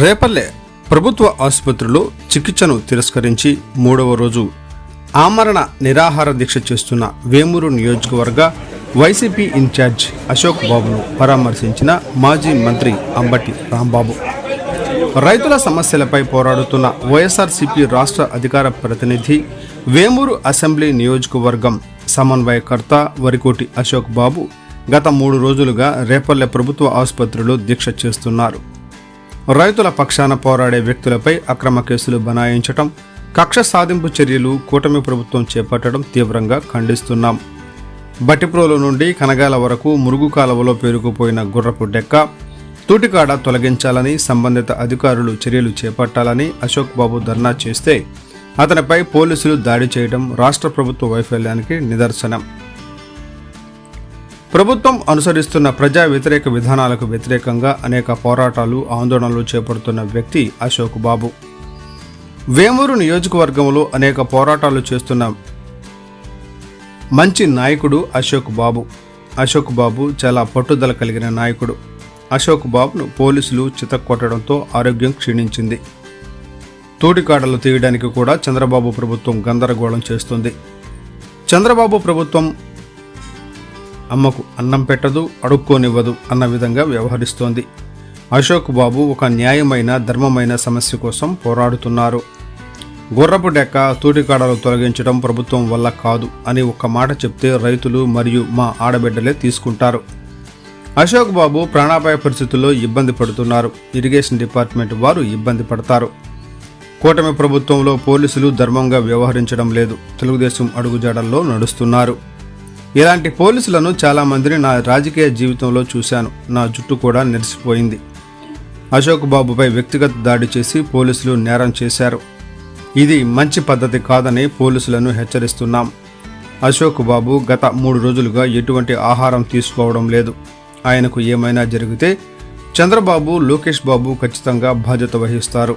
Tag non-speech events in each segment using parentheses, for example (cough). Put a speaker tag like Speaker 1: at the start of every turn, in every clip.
Speaker 1: రేపల్లె ప్రభుత్వ ఆసుపత్రిలో చికిత్సను తిరస్కరించి మూడవ రోజు ఆమరణ నిరాహార దీక్ష చేస్తున్న వేమూరు నియోజకవర్గ వైసీపీ ఇన్ఛార్జ్ అశోక్ బాబును పరామర్శించిన మాజీ మంత్రి అంబటి రాంబాబు. రైతుల సమస్యలపై పోరాడుతున్న వైఎస్ఆర్సీపీ రాష్ట్ర అధికార ప్రతినిధి వేమూరు అసెంబ్లీ నియోజకవర్గం సమన్వయకర్త వరికోటి అశోక్ బాబు గత మూడు రోజులుగా రేపల్లె ప్రభుత్వ ఆసుపత్రిలో దీక్ష చేస్తున్నారు. రైతుల పక్షాన పోరాడే వ్యక్తులపై అక్రమ కేసులు బనాయించటం కక్ష సాధింపు చర్యలు కూటమి ప్రభుత్వం చేపట్టడం తీవ్రంగా ఖండిస్తున్నాం. బట్టిప్రోలు నుండి కనగాల వరకు మురుగు కాలువలో పేరుకుపోయిన గుర్రపు డెక్క తూటికాడ తొలగించాలని సంబంధిత అధికారులు చర్యలు చేపట్టాలని అశోక్ బాబు ధర్నా చేస్తే అతనిపై పోలీసులు దాడి చేయడం రాష్ట్ర ప్రభుత్వ వైఫల్యానికి నిదర్శనం. ప్రభుత్వం అనుసరిస్తున్న ప్రజా వ్యతిరేక విధానాలకు వ్యతిరేకంగా అనేక పోరాటాలు ఆందోళనలు చేపడుతున్న వ్యక్తి అశోక్ బాబు. వేమూరు నియోజకవర్గంలో అనేక పోరాటాలు చేస్తున్న మంచి నాయకుడు అశోక్ బాబు. అశోక్ బాబు చాలా పట్టుదల కలిగిన నాయకుడు. అశోక్ బాబును పోలీసులు చితక్కొట్టడంతో ఆరోగ్యం క్షీణించింది. తోటికాడలు తీయడానికి కూడా చంద్రబాబు ప్రభుత్వం గందరగోళం చేస్తుంది. చంద్రబాబు ప్రభుత్వం అమ్మకు అన్నం పెట్టదు అడుక్కోనివ్వదు అన్న విధంగా వ్యవహరిస్తోంది. అశోక్ బాబు ఒక న్యాయమైన ధర్మమైన సమస్య కోసం పోరాడుతున్నారు. గుర్రపు డెక్క తూటికాడలు తొలగించడం ప్రభుత్వం వల్ల కాదు అని ఒక్క మాట చెప్తే రైతులు మరియు మా ఆడబిడ్డలే తీసుకుంటారు. అశోక్ బాబు ప్రాణాపాయ పరిస్థితుల్లో ఇబ్బంది పడుతున్నారు. ఇరిగేషన్ డిపార్ట్మెంట్ వారు ఇబ్బంది పడతారు. కూటమి ప్రభుత్వంలో పోలీసులు ధర్మంగా వ్యవహరించడం లేదు. తెలుగుదేశం అడుగుజాడల్లో నడుస్తున్నారు. ఇలాంటి పోలీసులను చాలామందిని నా రాజకీయ జీవితంలో చూశాను. నా జుట్టు కూడా నెరిసిపోయింది. అశోక్ బాబుపై వ్యక్తిగత దాడి చేసి పోలీసులు నేరం చేశారు. ఇది మంచి పద్ధతి కాదని పోలీసులను హెచ్చరిస్తున్నాం. అశోక్ బాబు గత మూడు రోజులుగా ఎటువంటి ఆహారం తీసుకోవడం లేదు. ఆయనకు ఏమైనా జరిగితే చంద్రబాబు లోకేష్ బాబు ఖచ్చితంగా బాధ్యత వహిస్తారు.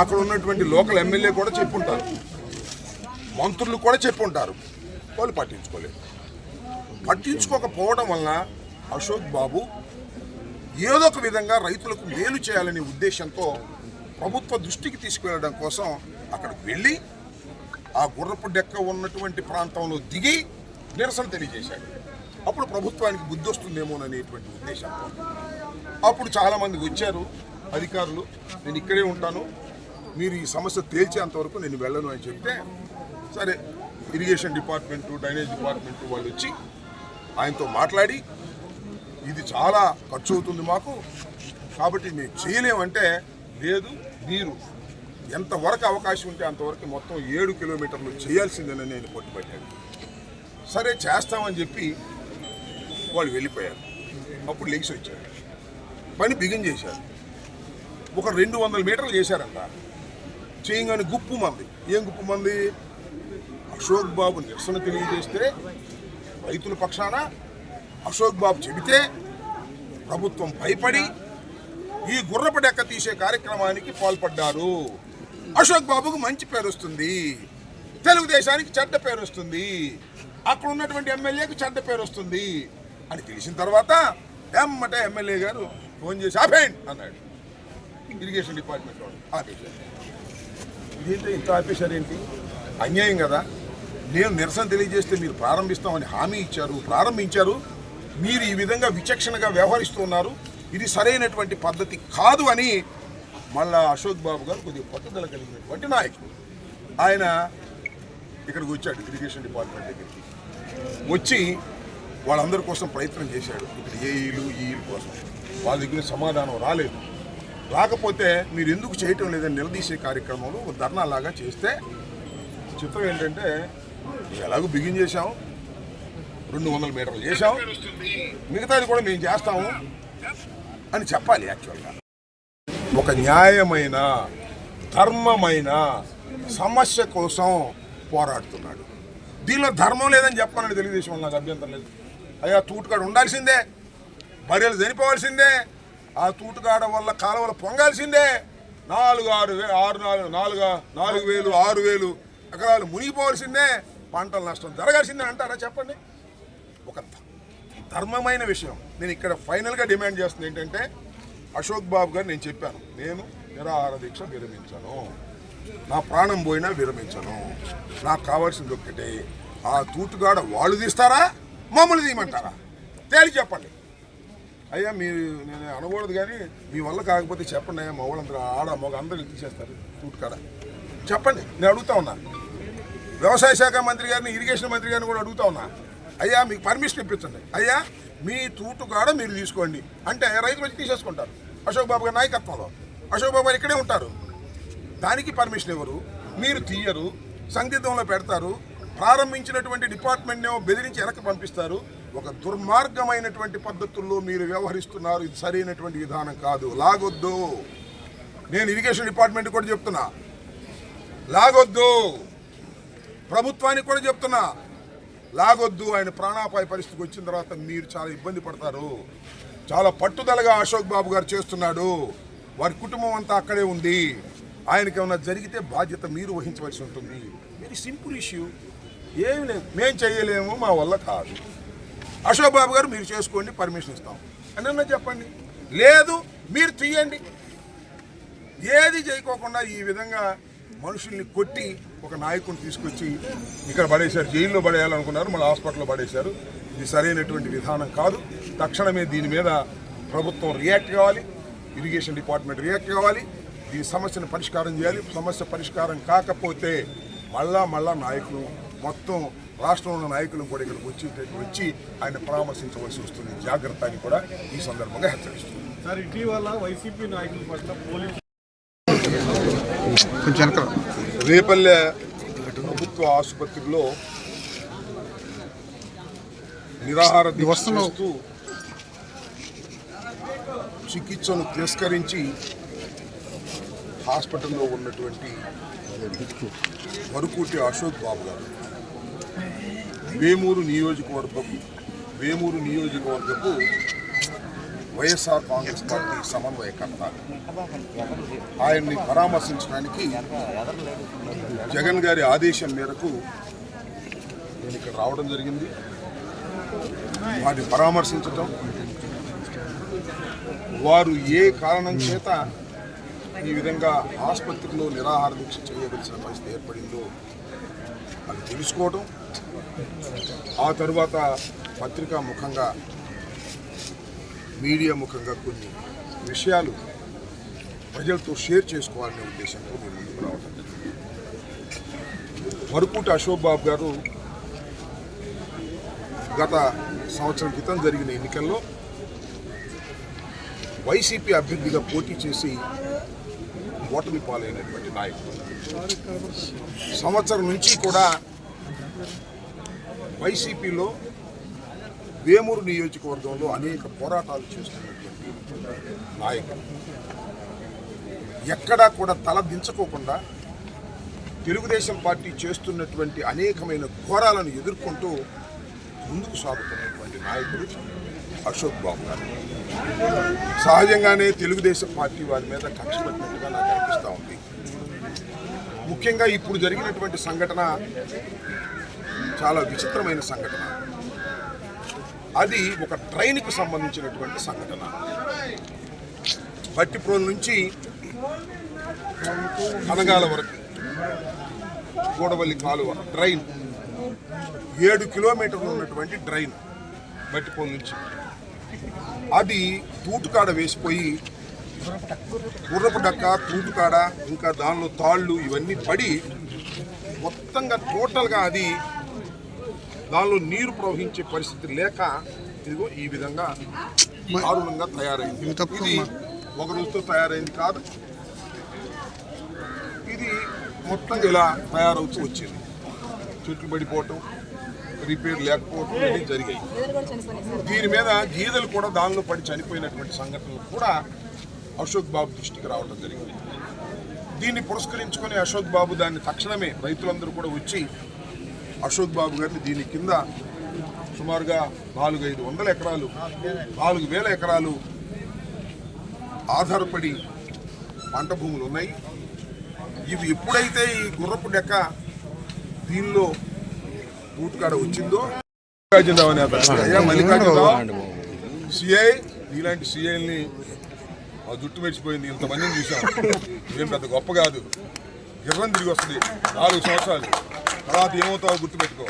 Speaker 2: అక్కడ ఉన్నటువంటి లోకల్ ఎమ్మెల్యే కూడా చెప్పుంటారు. మంత్రులు కూడా చెప్పుంటారు. వాళ్ళు పట్టించుకోలేదు. పట్టించుకోకపోవడం వలన అశోక్ బాబు ఏదో ఒక విధంగా రైతులకు మేలు చేయాలనే ఉద్దేశంతో ప్రభుత్వ దృష్టికి తీసుకువెళ్ళడం కోసం అక్కడికి వెళ్ళి ఆ గుర్రపు డెక్క ఉన్నటువంటి ప్రాంతంలో దిగి నిరసన తెలియజేశాడు. అప్పుడు ప్రభుత్వానికి బుద్ధి వస్తుందేమోననేటువంటి ఉద్దేశంతో అప్పుడు చాలామంది వచ్చారు అధికారులు నేను ఇక్కడే ఉంటాను మీరు ఈ సమస్య తేల్చేంత వరకు నేను వెళ్ళను అని చెప్తే సరే ఇరిగేషన్ డిపార్ట్మెంటు డ్రైనేజ్ డిపార్ట్మెంటు వాళ్ళు వచ్చి ఆయనతో మాట్లాడి ఇది చాలా ఖర్చు అవుతుంది మాకు కాబట్టి మేము చేయలేమంటే లేదు మీరు ఎంతవరకు అవకాశం ఉంటే అంతవరకు మొత్తం ఏడు కిలోమీటర్లు చేయాల్సిందేనని నేను పట్టుబట్టాను సరే చేస్తామని చెప్పి వాళ్ళు వెళ్ళిపోయారు. అప్పుడు లెగిసి వచ్చారు. పని బిగిన్ చేశారు. ఒక రెండు వందల మీటర్లు చేశారంట. చేయగానే గుప్పు మంది. ఏం గుప్పు మంది? అశోక్ బాబు నిరసన తెలియజేస్తే రైతుల పక్షాన అశోక్ బాబు చెబితే ప్రభుత్వం భయపడి ఈ గుర్రపు డెక్క తీసే కార్యక్రమానికి పాల్పడ్డారు. అశోక్ బాబుకు మంచి పేరు వస్తుంది. తెలుగుదేశానికి చెడ్డ పేరు వస్తుంది. అక్కడ ఉన్నటువంటి ఎమ్మెల్యేకి చెడ్డ పేరు వస్తుంది. అని తెలిసిన తర్వాత ఎమ్మటే ఎమ్మెల్యే గారు ఫోన్ చేసి ఆపేయండి అన్నాడు. ఇరిగేషన్ డిపార్ట్మెంట్ వాడు ఆపేశారు. ఇదేంటి ఇంత ఆపేశారు ఏంటి? అన్యాయం కదా. నేను నిరసన తెలియజేస్తే మీరు ప్రారంభిస్తామని హామీ ఇచ్చారు ప్రారంభించారు. మీరు ఈ విధంగా విచక్షణగా వ్యవహరిస్తున్నారు ఇది సరైనటువంటి పద్ధతి కాదు అని మళ్ళా అశోక్ బాబు గారు కొద్దిగా పట్టుదల కలిగినటువంటి నాయకుడు. ఆయన ఇక్కడికి వచ్చాడు ఇరిగేషన్ డిపార్ట్మెంట్ దగ్గరికి. వచ్చి వాళ్ళందరి కోసం ప్రయత్నం చేశాడు. ఇక్కడ ఏఈలు ఈఈలు కోసం. వాళ్ళ దగ్గర సమాధానం రాలేదు. రాకపోతే మీరు ఎందుకు చేయటం లేదని నిలదీసే కార్యక్రమంలో ఒక ధర్నా లాగా చేస్తే చిత్రం ఏంటంటే ఎలాగో బిగిన్ చేశాము రెండు వందల మీటర్లు చేశాము మిగతాది కూడా మేము చేస్తాము అని చెప్పాలి యాక్చువల్గా. ఒక న్యాయమైన ధర్మమైన సమస్య కోసం పోరాడుతున్నాడు. దీనిలో ధర్మం లేదని చెప్పాలని తెలుగుదేశం వాళ్ళు నాకు అభ్యంతరం లేదు. అయ్యా తూటుకాడు ఉండాల్సిందే బర్రెలు చనిపోవాల్సిందే ఆ తూటుకాడ వల్ల కాలువలు పొంగాల్సిందే. నాలుగు ఆరు వే ఆరు నాలుగు నాలుగు నాలుగు వేలు ఆరు వేలు ఎకరాలు మునిగిపోవాల్సిందే పంటల నష్టం జరగాల్సిందే అంటారా చెప్పండి? ఒక ధర్మమైన విషయం. నేను ఇక్కడ ఫైనల్గా డిమాండ్ చేస్తుంది ఏంటంటే అశోక్ బాబు గారు నేను చెప్పాను నేను నిరాహార దీక్ష విరమించను. నా ప్రాణం పోయినా విరమించను. నాకు కావాల్సింది ఒక్కటే ఆ తూటుగాడ వాళ్ళు తీస్తారా? మమ్మల్ని తీయమంటారా? తేలి చెప్పండి. అయ్యా మీరు నేను అనకూడదు కానీ మీ వల్ల కాకపోతే చెప్పండి అయ్యా మా వాళ్ళందరూ ఆడ మగ అందరూ తీసేస్తారు తూటుకాడ. చెప్పండి నేను అడుగుతా ఉన్నా. వ్యవసాయ శాఖ మంత్రి గారిని ఇరిగేషన్ మంత్రి గారిని కూడా అడుగుతా ఉన్నా. అయ్యా మీకు పర్మిషన్ ఇప్పించండి. అయ్యా మీ తూటు కాడ మీరు తీసుకోండి. అంటే రైతులు వచ్చి తీసేసుకుంటారు. అశోక్ బాబు గారి నాయకత్వంలో. అశోక్ బాబు గారు ఇక్కడే ఉంటారు. దానికి పర్మిషన్ ఇవ్వరు మీరు తీయరు సందిగ్ధంలో పెడతారు ప్రారంభించినటువంటి డిపార్ట్మెంట్ బెదిరించి వెనక్కి పంపిస్తారు. ఒక దుర్మార్గమైనటువంటి పద్ధతుల్లో మీరు వ్యవహరిస్తున్నారు. ఇది సరైనటువంటి విధానం కాదు. లాగొద్దు. నేను ఇరిగేషన్ డిపార్ట్మెంట్ కూడా చెప్తున్నా. లాగొద్దు. ప్రభుత్వానికి కూడా చెప్తున్నా. లాగొద్దు ఆయన ప్రాణాపాయ పరిస్థితికి వచ్చిన తర్వాత మీరు చాలా ఇబ్బంది పడతారు. చాలా పట్టుదలగా అశోక్ బాబు గారు చేస్తున్నాడు. వారి కుటుంబం అంతా అక్కడే ఉంది. ఆయనకి ఏమైనా జరిగితే బాధ్యత మీరు వహించవలసి ఉంటుంది. వెరీ సింపుల్ ఇష్యూ ఏమి లేదు. మేం చేయలేము మా వల్ల కాదు. అశోక్ బాబు గారు మీరు చేసుకోండి పర్మిషన్ ఇస్తాం. అని చెప్పండి. లేదు మీరు తీయండి. ఏది చేయకోకుండా ఈ విధంగా మనుషుల్ని కొట్టి ఒక నాయకుడిని తీసుకొచ్చి ఇక్కడ పడేశారు జైల్లో పడేయాలనుకున్నారు మళ్ళీ హాస్పిటల్లో పడేశారు. ఇది సరైనటువంటి విధానం కాదు. తక్షణమే దీని మీద ప్రభుత్వం రియాక్ట్ కావాలి ఇరిగేషన్ డిపార్ట్మెంట్ రియాక్ట్ కావాలి దీని సమస్యను పరిష్కారం చేయాలి. సమస్య పరిష్కారం కాకపోతే మళ్ళా మళ్ళా నాయకులు మొత్తం రాష్ట్రంలో ఉన్న నాయకులు కూడా ఇక్కడికి వచ్చి వచ్చి ఆయన పరామర్శించవలసి వస్తుంది. జాగ్రత్త అని కూడా ఈ సందర్భంగా హెచ్చరిస్తుంది
Speaker 3: సార్ ఇటీవల వైసీపీ నాయకుల పట్ల పోలీసు
Speaker 2: రేపల్లె ప్రభుత్వ ఆసుపత్రిలో నిరాహార. చేస్తూ చికిత్సను తిరస్కరించి హాస్పిటల్లో ఉన్నటువంటి వరకూటి అశోక్ బాబు గారు వేమూరు నియోజకవర్గం వేమూరు నియోజకవర్గపు వైఎస్ఆర్ కాంగ్రెస్ పార్టీ సమన్వయకర్త ఆయన్ని పరామర్శించడానికి జగన్ గారి ఆదేశం మేరకు నేను ఇక్కడ రావడం జరిగింది. వారిని పరామర్శించటం. వారు ఏ కారణం చేత ఈ విధంగా ఆసుపత్రిలో నిరాహార దీక్ష చేయవలసిన పరిస్థితి ఏర్పడిందో అది తెలుసుకోవటం. ఆ తరువాత పత్రికా ముఖంగా మీడియా ముఖంగా కొన్ని విషయాలు ప్రజలతో షేర్ చేసుకోవాలనే ఉద్దేశంతో మేము ముందుకు రావడం జరిగింది. అశోక్ బాబు గారు గత సంవత్సరం క్రితం జరిగిన ఎన్నికల్లో వైసీపీ అభ్యర్థిగా పోటీ చేసి ఓటమి పాలైనటువంటి నాయకుడు. సంవత్సరం నుంచి కూడా వైసీపీలో వేమూరు నియోజకవర్గంలో అనేక పోరాటాలు చేస్తున్నటువంటి నాయకుడు ఎక్కడా కూడా తల దించుకోకుండా తెలుగుదేశం పార్టీ చేస్తున్నటువంటి అనేకమైన ఘోరాలను ఎదుర్కొంటూ ముందుకు సాగుతున్నటువంటి నాయకుడు అశోక్ బాబు గారు. సహజంగానే తెలుగుదేశం పార్టీ వారి మీద కక్ష పెట్టినట్టుగా నాకు అనిపిస్తూ ఉంది. ముఖ్యంగా ఇప్పుడు జరిగినటువంటి సంఘటన చాలా విచిత్రమైన సంఘటన. అది ఒక ట్రైన్కు సంబంధించినటువంటి సంఘటన. బట్టిప్రోల్ నుంచి కనగాల వరకు గోడవల్లి కాలువ ట్రైన్ ఏడు కిలోమీటర్లు ఉన్నటువంటి ట్రైన్ బట్టిపోల్ నుంచి. అది తూటుకాడ వేసిపోయి గుర్రపు డక్క తూటుకాడ ఇంకా దానిలో తాళ్ళు ఇవన్నీ పడి మొత్తంగా టోటల్గా అది దానిలో నీరు ప్రవహించే పరిస్థితి లేక ఇదిగో ఈ విధంగా దారుణంగా తయారైంది. ఇది ఒక రోజుతో తయారైంది కాదు. ఇది మొత్తంగా ఇలా తయారవుతూ వచ్చింది. చెట్లు పడిపోవటం రిపేర్ లేకపోవటం ఇవన్నీ జరిగాయి. దీని మీద గీదలు కూడా దానిలో పడి చనిపోయినటువంటి సంఘటనలు కూడా అశోక్ బాబు దృష్టికి రావడం జరిగింది. దీన్ని పురస్కరించుకొని అశోక్ బాబు దాన్ని తక్షణమే రైతులందరూ కూడా వచ్చి అశోక్ బాబు గారిని దీని కింద సుమారుగా నాలుగు ఐదు వందల ఎకరాలు నాలుగు వేల ఎకరాలు ఆధారపడి పంట భూములు ఉన్నాయి. ఇవి ఎప్పుడైతే ఈ గుర్రపు డెక్క దీనిలో రూట్కాడ వచ్చిందో మల్లికార్జునరావు అనే అయ్యా మల్లికార్జునరావు సిఐ ఇలాంటి సిఐల్ని ఆ జుట్టు మెరిచిపోయింది ఇంతమందిని చూసాం ఏం పెద్ద గొప్ప కాదు. గిర్రం తిరిగి వస్తుంది. నాలుగు సంవత్సరాలు. తర్వాత ఏమవుతావో గుర్తుపెట్టుకో.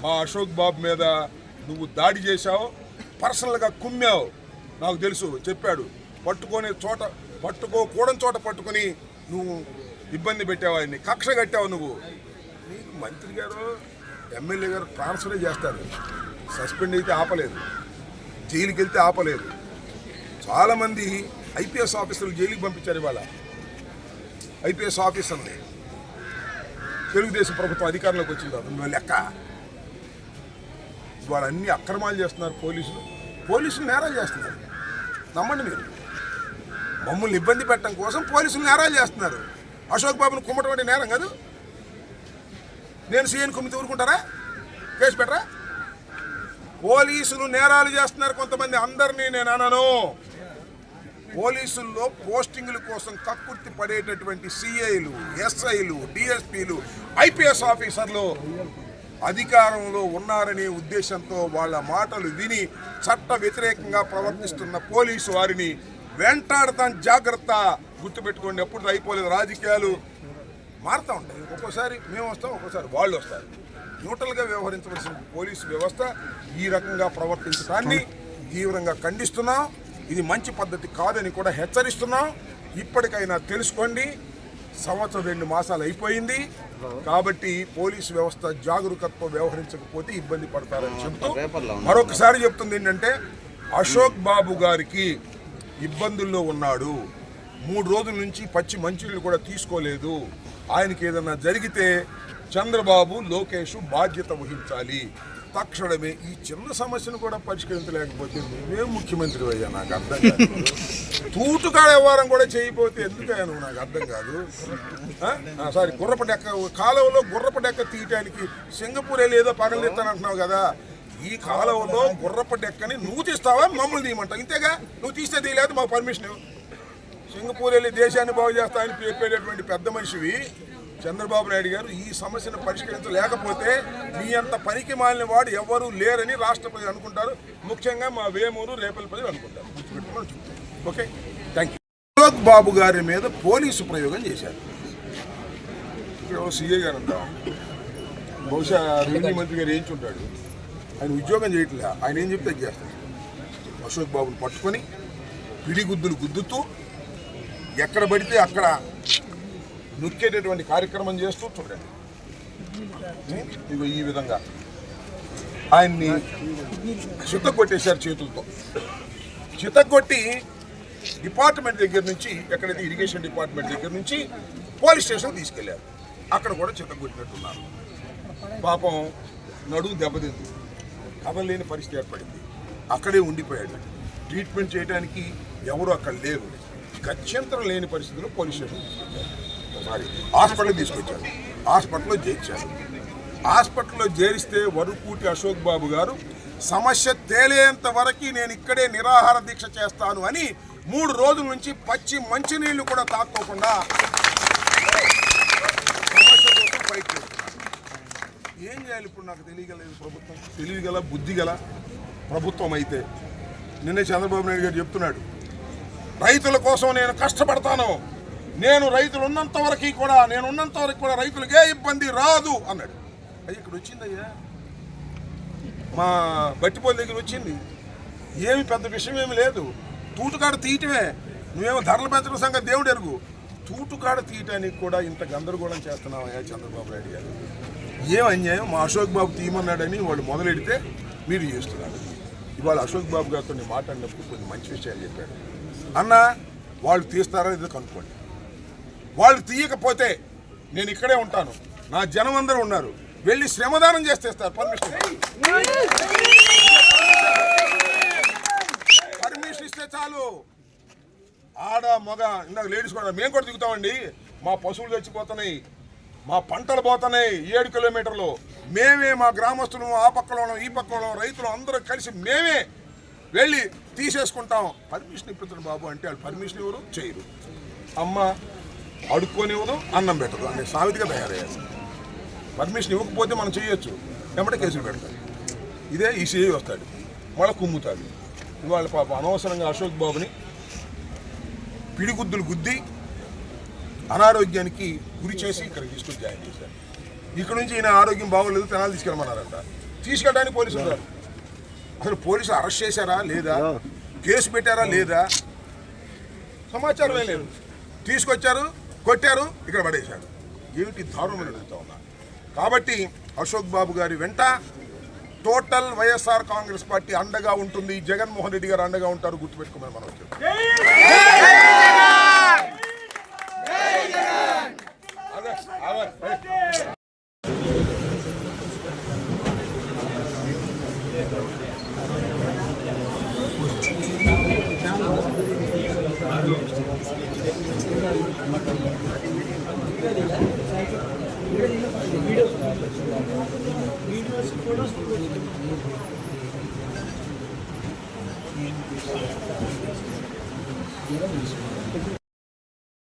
Speaker 2: మా అశోక్ బాబు మీద నువ్వు దాడి చేశావు పర్సనల్గా కుమ్మావు. నాకు తెలుసు చెప్పాడు. పట్టుకొని చోట పట్టుకోకూడని చోట పట్టుకొని నువ్వు ఇబ్బంది పెట్టావు ఆయన్ని. కక్ష కట్టావు నువ్వు. నీకు మంత్రి గారు ఎమ్మెల్యే గారు ట్రాన్స్ఫరే చేస్తారు. సస్పెండ్ అయితే ఆపలేదు. జైలుకి వెళ్తే ఆపలేదు. చాలామంది ఐపీఎస్ ఆఫీసర్లు జైలుకి పంపించారు ఇవాళ. ఐపీఎస్ ఆఫీసర్ని. తెలుగుదేశం ప్రభుత్వం అధికారంలోకి వచ్చింది అందులో లెక్క. ఇవాళ అన్ని అక్రమాలు చేస్తున్నారు పోలీసులు. పోలీసులు నేరాలు చేస్తున్నారు. నమ్మండి మీరు. మమ్మల్ని ఇబ్బంది పెట్టడం కోసం పోలీసులు నేరాలు చేస్తున్నారు. అశోక్ బాబును కుమ్మటం అంటే నేరం కాదు. నేను సీఎన్ కుమ్మితే ఊరుకుంటారా? కేసు పెట్టరా? పోలీసులు నేరాలు చేస్తున్నారు కొంతమంది. అందరినీ నేను అనను. పోలీసుల్లో పోస్టింగుల కోసం కక్కుర్తి పడేటటువంటి సిఐలు ఎస్ఐలు డిఎస్పీలు ఐపీఎస్ ఆఫీసర్లు అధికారంలో ఉన్నారనే ఉద్దేశంతో వాళ్ళ మాటలు విని చట్ట వ్యతిరేకంగా ప్రవర్తిస్తున్న పోలీసు వారిని వెంటాడతాం జాగ్రత్త గుర్తుపెట్టుకోండి. ఎప్పుడు అయిపోలేదు. రాజకీయాలు మారుతూ ఉంటాయి. ఒక్కోసారి మేము వస్తాం ఒక్కోసారి వాళ్ళు వస్తారు. న్యూట్రల్గా వ్యవహరించవలసిన పోలీసు వ్యవస్థ ఈ రకంగా ప్రవర్తించడాన్ని తీవ్రంగా ఖండిస్తున్నాం. ఇది మంచి పద్ధతి కాదని కూడా హెచ్చరిస్తున్నాం. ఇప్పటికైనా తెలుసుకోండి. సంవత్సరం రెండు మాసాలు అయిపోయింది. కాబట్టి పోలీసు వ్యవస్థ జాగరూకత్వం వ్యవహరించకపోతే ఇబ్బంది పడతారని చెప్తూ మరొకసారి చెప్తుంది ఏంటంటే అశోక్ బాబు గారికి ఇబ్బందుల్లో ఉన్నాడు. మూడు రోజుల నుంచి పచ్చి మంచినీళ్ళు కూడా తీసుకోలేదు. ఆయనకి ఏదన్నా జరిగితే చంద్రబాబు లోకేష్ బాధ్యత వహించాలి. తక్షణమే ఈ చిన్న సమస్యను కూడా పరిష్కరించలేకపోతే నువ్వేం ముఖ్యమంత్రి అయ్యా నాకు అర్థం కాదు. (laughs) తూటుకాడ వ్యవహారం కూడా చేయకపోతే ఎందుకయ్యా నువ్వు? నాకు అర్థం కాదు. సారీ గుర్రపు డెక్క కాలువలో గుర్రపు డెక్క తీయటానికి సింగపూర్ ఏదో పగలెత్తానంటున్నావు కదా. ఈ కాలువలో గుర్రపు డెక్కని నువ్వు తీస్తావా మమ్మల్ని తీయమంటావు? ఇంతేగా? నువ్వు తీస్తే తీయలేదు మాకు పర్మిషన్. సింగపూర్ వెళ్ళి దేశాన్ని బాగు చేస్తామని చెప్పేటటువంటి పెద్ద మనిషివి చంద్రబాబు నాయుడు గారు ఈ సమస్యను పరిష్కరించలేకపోతే మీ అంత పనికి మాలిన వాడు ఎవరు లేరని రాష్ట్ర ప్రజలు అనుకుంటారు. ముఖ్యంగా మా వేమూరు రేపల ప్రజలు అనుకుంటారు. Okay? Thank you Ashok Babu గారి మీద పోలీసు ప్రయోగం చేశారు. ఇక్కడ సీఏ గారు అంట. బహుశా రెవెన్యూ మంత్రి గారు ఏంచుంటాడు ఆయన ఉద్యోగం చేయట్లే. ఆయన ఏం చెప్తే చేస్తాడు అశోక్ బాబుని పట్టుకొని పిడిగుద్దులు గుద్దుతూ ఎక్కడ పడితే అక్కడ నొక్కేటటువంటి కార్యక్రమం చేస్తూ చూడండి. ఇవి ఈ విధంగా. ఆయన్ని చిత్తగొట్టేశారు చేతులతో. చిత్తగొట్టి డిపార్ట్మెంట్ దగ్గర నుంచి ఎక్కడైతే ఇరిగేషన్ డిపార్ట్మెంట్ దగ్గర నుంచి పోలీస్ స్టేషన్ తీసుకెళ్ళారు. అక్కడ కూడా చిత్తగొట్టినట్టున్నారు పాపం నడుము దెబ్బతింది. కదలలేని పరిస్థితి ఏర్పడింది. అక్కడే ఉండిపోయాడు. ట్రీట్మెంట్ చేయడానికి ఎవరు అక్కడ లేరు. గత్యంతరం లేని పరిస్థితిలో పోలీస్ స్టేషన్ తీసుకొచ్చారు సారీ హాస్పిటల్ తీసుకొచ్చారు. హాస్పిటల్లో చేర్చారు. హాస్పిటల్లో చేరిస్తే వరుపూటి అశోక్ బాబు గారు సమస్య తేలేంత వరకు నేను ఇక్కడే నిరాహార దీక్ష చేస్తాను అని మూడు రోజుల నుంచి పచ్చి మంచినీళ్ళు కూడా తాక్కోకుండా సమస్య కోసం ఫైట్ ఏం చేయాలి ఇప్పుడు నాకు తెలియగలేదు ప్రభుత్వం? తెలియగల బుద్ధిగల ప్రభుత్వం అయితే నిన్నే చంద్రబాబు నాయుడు గారు చెప్తున్నాడు రైతుల కోసం నేను కష్టపడతాను. నేను రైతులు ఉన్నంత వరకు కూడా నేను ఉన్నంత వరకు కూడా రైతులకు ఏ ఇబ్బంది రాదు అన్నాడు. అయ్యి ఇక్కడ వచ్చిందయ్యా. మా బట్టిపోలి దగ్గర వచ్చింది. ఏమి పెద్ద విషయం ఏమి లేదు. తూటుకాడ తీయటమే. నువ్వేమో ధరలు పెంచడం సంగతి దేవుడు ఎరుగు. తూటుకాడ తీయటానికి కూడా ఇంత గందరగోళం చేస్తున్నామయ్యా చంద్రబాబు నాయుడు గారు. ఏం అన్యాయం? మా అశోక్ బాబు తీయమన్నాడని వాళ్ళు మొదలెడితే మీరు చేస్తున్నారు. ఇవాళ అశోక్ బాబు గారితో మాట్లాడినప్పుడు కొన్ని మంచి విషయాలు చెప్పాడు. అన్న వాళ్ళు తీస్తారా ఇది కనుక్కోండి. వాళ్ళు తీయకపోతే నేను ఇక్కడే ఉంటాను. నా జనం అందరూ ఉన్నారు. వెళ్ళి శ్రమదానం చేసేస్తారు పర్మిషన్. పర్మిషన్ ఇస్తే చాలు. ఆడ మగ ఇందాక లేడీస్ కూడా మేము కూడా దిగుతామండి. మా పశువులు చచ్చిపోతున్నాయి. మా పంటలు పోతున్నాయి ఏడు కిలోమీటర్లు. మేమే మా గ్రామస్తులు ఆ పక్కలో ఈ పక్కలో రైతులు అందరూ కలిసి మేమే వెళ్ళి తీసేసుకుంటాం. పర్మిషన్ ఇప్పించండి బాబు అంటే వాళ్ళు పర్మిషన్ ఎవరు చేయరు. అమ్మ అడుక్కోనివ్వదు అన్నం పెట్టదు. అనే సామెతగా తయారయ్యారు. పర్మిషన్ ఇవ్వకపోతే మనం చేయొచ్చు. వెంబడే కేసులు పెడతారు. ఇదే ఈ వస్తాడు. మళ్ళీ కుమ్ముతాడు. ఇవాళ పాప అనవసరంగా అశోక్ బాబుని పిడిగుద్దులు గుద్ది అనారోగ్యానికి గురి చేసి ఇక్కడికి తీసుకొచ్చి జాయిన్ చేశారు. ఇక్కడ నుంచి ఈయన ఆరోగ్యం బాగోలేదు తెనాలు తీసుకెళ్ళమన్నారంట. తీసుకెళ్ళడానికి పోలీసులు ఉన్నారు అసలు పోలీసులు అరెస్ట్ చేశారా లేదా? కేసు పెట్టారా లేదా? సమాచారమే లేదు. తీసుకొచ్చారు. కొట్టారు ఇక్కడ పడేశారు. ఏమిటి దారుణమైన అడుగుతా ఉన్నా. కాబట్టి అశోక్ బాబు గారి వెంట టోటల్ వైఎస్ఆర్ కాంగ్రెస్ పార్టీ అండగా ఉంటుంది. జగన్మోహన్ రెడ్డి గారు అండగా ఉంటారు గుర్తుపెట్టుకోమని మనం